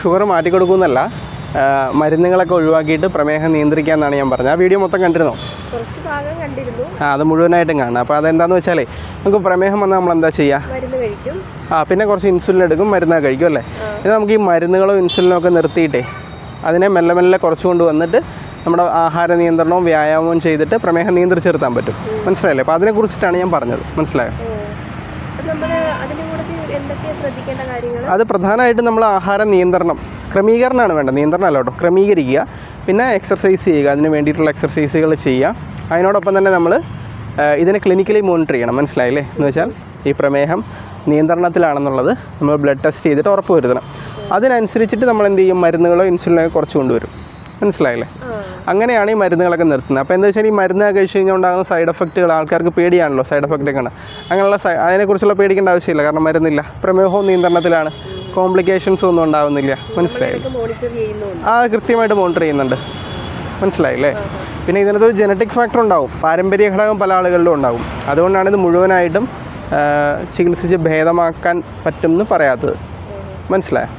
Sugar മാറ്റി കൊടുക്കുന്നല്ല. മരുന്നുകളൊക്കെ ഒഴിവാക്കിയിട്ട് പ്രമേഹം നിയന്ത്രിക്കാന്നാണ് ഞാൻ പറഞ്ഞത്. ആ വീഡിയോ മൊത്തം കണ്ടിരുന്നോ? ആ അത് മുഴുവനായിട്ടും കാണണം അപ്പോൾ അതെന്താണെന്ന് വെച്ചാലേ നമുക്ക് പ്രമേഹം വന്നാൽ നമ്മൾ എന്താ ചെയ്യുക ആ പിന്നെ കുറച്ച് ഇൻസുലിൻ എടുക്കും മരുന്നൊക്കെ കഴിക്കും അല്ലേ? ഇത് നമുക്ക് ഈ മരുന്നുകളോ ഇൻസുലിനോ ഒക്കെ നിർത്തിയിട്ടേ അതിനെ മെല്ലെ മെല്ലെ കുറച്ച് കൊണ്ടുവന്നിട്ട് നമ്മുടെ ആഹാര നിയന്ത്രണവും വ്യായാമവും ചെയ്തിട്ട് പ്രമേഹം നിയന്ത്രിച്ചെടുത്താൻ പറ്റും. മനസ്സിലായില്ലേ? അപ്പോൾ അതിനെക്കുറിച്ചിട്ടാണ് ഞാൻ പറഞ്ഞത്. മനസ്സിലായോ? അത് പ്രധാനമായിട്ടും നമ്മൾ ആഹാര നിയന്ത്രണം ക്രമീകരണമാണ് വേണ്ടത്. നിയന്ത്രണം അല്ല കേട്ടോ ക്രമീകരിക്കുക. പിന്നെ എക്സർസൈസ് ചെയ്യുക അതിന് വേണ്ടിയിട്ടുള്ള എക്സർസൈസുകൾ ചെയ്യുക. അതിനോടൊപ്പം തന്നെ നമ്മൾ ഇതിനെ ക്ലിനിക്കലി മോണിറ്റർ ചെയ്യണം. മനസ്സിലായില്ലേ? എന്ന് വെച്ചാൽ ഈ പ്രമേഹം നിയന്ത്രണത്തിലാണെന്നുള്ളത് നമ്മൾ ബ്ലഡ് ടെസ്റ്റ് ചെയ്തിട്ട് ഉറപ്പ് വരുത്തണം. അതിനനുസരിച്ചിട്ട് നമ്മൾ എന്ത് ചെയ്യും? മരുന്നുകളോ ഇൻസുലിനോ കുറച്ച് കൊണ്ടുവരും. മനസ്സിലായില്ലേ? അങ്ങനെയാണ് ഈ മരുന്നുകളൊക്കെ നിർത്തുന്നത്. അപ്പോൾ എന്താ വെച്ചാൽ ഈ മരുന്ന് കഴിച്ച് കഴിഞ്ഞാൽ ഉണ്ടാകുന്ന സൈഡ് എഫക്റ്റുകൾ ആൾക്കാർക്ക് പേടിയാണല്ലോ സൈഡ് എഫക്റ്റ് ഒക്കെ ഉണ്ട് അങ്ങനെയുള്ള സൈ അതിനെക്കുറിച്ചുള്ള പേടിക്കേണ്ട ആവശ്യമില്ല കാരണം മരുന്നില്ല. പ്രമേഹവും നിയന്ത്രണത്തിലാണ്. കോംപ്ലിക്കേഷൻസ് ഒന്നും ഉണ്ടാകുന്നില്ല മനസ്സിലായി? ആ കൃത്യമായിട്ട് മോണിറ്റർ ചെയ്യുന്നുണ്ട്. മനസ്സിലായില്ലേ പിന്നെ ഇതിനകത്ത് ഒരു ജനറ്റിക് ഫാക്ടർ ഉണ്ടാവും. പാരമ്പര്യ ഘടകം പല ആളുകളിലും ഉണ്ടാവും. അതുകൊണ്ടാണ് ഇത് മുഴുവനായിട്ടും ചികിത്സിച്ച് ഭേദമാക്കാൻ പറ്റും എന്ന് പറയാത്തത്. മനസ്സിലായോ?